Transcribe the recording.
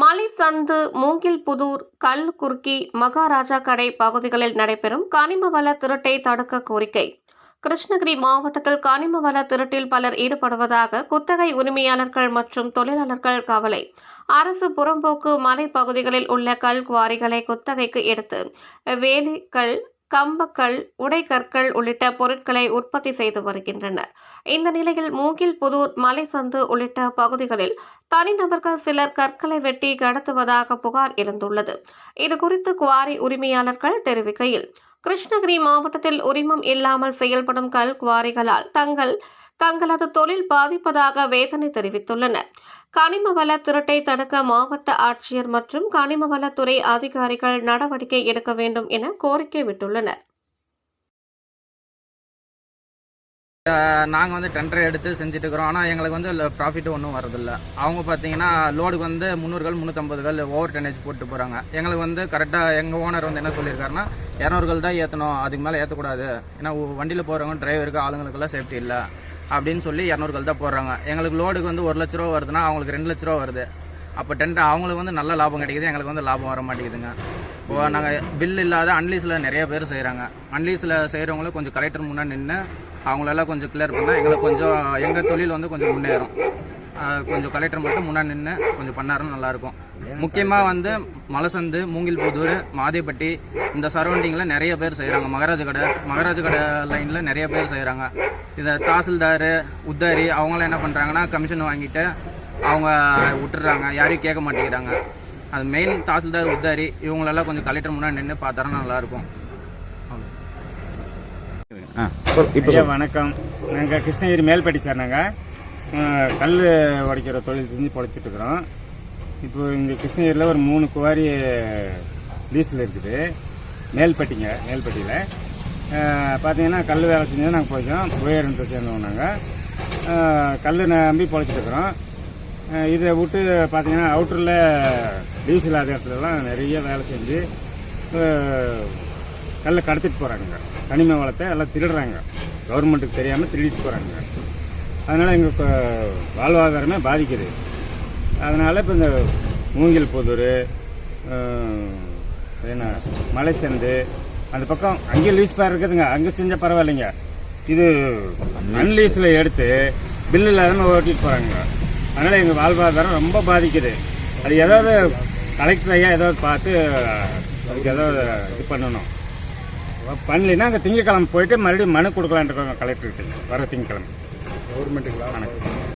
மலை சந்து கல் குர்க்கி மகாராஜா கடை பகுதிகளில் நடைபெறும் கனிம வள திருட்டை தடுக்க கோரிக்கை. கிருஷ்ணகிரி மாவட்டத்தில் கனிம வள திருட்டில் பலர் ஈடுபடுவதாக குத்தகை உரிமையாளர்கள் மற்றும் தொழிலாளர்கள் கவலை. அரசு புறம்போக்கு மலைப்பகுதிகளில் உள்ள கல் குவாரிகளை குத்தகைக்கு எடுத்து வேலிகள் கம்பக்கள் உடைக்கற்கள் உள்ளிட்ட பொருட்களை உற்பத்தி செய்து வருகின்றனர். இந்த நிலையில் மூங்கில் புதூர் மலைசந்து உள்ளிட்ட பகுதிகளில் தனிநபர்கள் சிலர் கற்களை வெட்டி கடத்துவதாக புகார் எழுந்துள்ளது. இதுகுறித்து குவாரி உரிமையாளர்கள் தெரிவிக்கையில் கிருஷ்ணகிரி மாவட்டத்தில் உரிமம் இல்லாமல் செயல்படும் கல் குவாரிகளால் தங்கள் தங்களது தொழில் பாதிப்பதாக வேதனை தெரிவித்துள்ளனர். கனிம வள திருட்டை தடுக்க மாவட்ட ஆட்சியர் மற்றும் கனிம வளத்துறை அதிகாரிகள் நடவடிக்கை எடுக்க வேண்டும் என கோரிக்கை விட்டுள்ளனர். நாங்கள் வந்து டெண்டர் எடுத்து செஞ்சுட்டுக்கிறோம். ஆனால் எங்களுக்கு வந்து ப்ராஃபிட் ஒன்றும் வரதில்ல அவங்க பார்த்தீங்கன்னா லோடுக்கு வந்து முந்நூறுகள் முந்நூற்றம்பதுகள் ஓவர் டெனேஜ் போட்டு போகிறாங்க எங்களுக்கு வந்து கரெக்டாக எங்கள் ஓனர் வந்து என்ன சொல்லியிருக்காருன்னா இரநூறுகள் தான் ஏற்றணும் அதுக்கு மேலே ஏற்றக்கூடாது ஏன்னா வண்டியில் போகிறவங்க டிரைவருக்கு ஆளுங்களுக்கெல்லாம் சேஃப்டி இல்லை. அப்படின்னு சொல்லி இரநூறுகள் தான் போடுறாங்க. எங்களுக்கு லோடுக்கு வந்து ஒரு லட்ச ரூபா வருதுன்னா அவங்களுக்கு ரெண்டு லட்ச ரூபா வருது. அப்போ டென் அவங்களுக்கு வந்து நல்ல லாபம் கிடைக்குது எங்களுக்கு வந்து லாபம் வர மாட்டேங்குதுங்க. இப்போ நாங்கள் பில் இல்லாத அன்லீஸில் நிறைய பேர் செய்கிறாங்க அன்லீஸில் செய்கிறவங்களும் கொஞ்சம் கலெக்டர் முன்னாடி நின்று அவங்களெல்லாம் கொஞ்சம் கிளியர் பண்ணால் எங்களுக்கு கொஞ்சம் எங்கள் தொழில் வந்து கொஞ்சம் முன்னேறும். கொஞ்சம் கலெக்டர் மட்டும் முன்னாடி நின்று கொஞ்சம் பண்ணாருன்னு நல்லாயிருக்கும். முக்கியமாக வந்து மலசந்து மூங்கில்புதூர் மாதேப்பட்டி இந்த சரௌண்டிங்கில் நிறைய பேர் செய்கிறாங்க மகாராஜ கடை மகாராஜ கடை லைனில் நிறைய பேர் செய்கிறாங்க இதை தாசில்தார் உத்தாரி அவங்களாம் என்ன பண்ணுறாங்கன்னா கமிஷன் வாங்கிட்டு அவங்க விட்டுறாங்க. யாரையும் கேட்க மாட்டேங்கிறாங்க. அது மெயின் தாசில்தார் உத்தாரி இவங்களெல்லாம் கொஞ்சம் கலெக்டர் முன்னாடி நின்று பார்த்தாருன்னா நல்லாயிருக்கும். இப்போ வணக்கம். நாங்கள் கிருஷ்ணகிரி மேல்பட்டி சார் நாங்கள் கல் உடைக்கிற தொழில் செஞ்சு பொழைச்சிட்டு இப்போ இங்கே கிருஷ்ணகிரியில் ஒரு மூணு குவாரி லீஸில் இருக்குது. மேல்பட்டிங்க மேல்பட்டியில். பார்த்தீங்கன்னா கல் வேலை செஞ்சு நாங்கள் போய்ச்சோம் உயரத்தை சேர்ந்தோம் நாங்கள் கல் நம்பி பொழைச்சிட்டு இருக்கிறோம் இதை விட்டு பார்த்தீங்கன்னா அவுட்டரில் டீசல் இல்லாத இடத்துலலாம் நிறைய வேலை செஞ்சு கல்லை கடத்திட்டு போகிறாங்க கனிம வளத்தை எல்லாம் திருடுறாங்க. கவர்மெண்ட்டுக்கு தெரியாமல் திருடிட்டு போகிறாங்க அதனால் எங்கள் வாழ்வாதாரமே பாதிக்குது. அதனால் இப்போ இந்த மூங்கில் புதூர் என்ன மலைசந்து அந்த பக்கம் அங்கேயே லீஸ் பேர் இருக்குதுங்க. அங்கே செஞ்சால் பரவாயில்லைங்க. இது அன்லீஸில் எடுத்து பில் இல்லாமல் ஓட்டிட்டு போகிறாங்க அதனால் எங்கள் வாழ்வாதாரம் ரொம்ப பாதிக்குது. அது ஏதாவது கலெக்டர் ஐயா ஏதாவது பார்த்து அதுக்கு ஏதாவது இது பண்ணணும். பண்ணலைன்னா அங்கே திங்கக்கிழமை போயிட்டு மறுபடியும் மனு கொடுக்கலான்ட்டு இருக்காங்க கலெக்டர்கிட்ட வர திங்கக்கிழமை கவர்மெண்ட்டுக்கு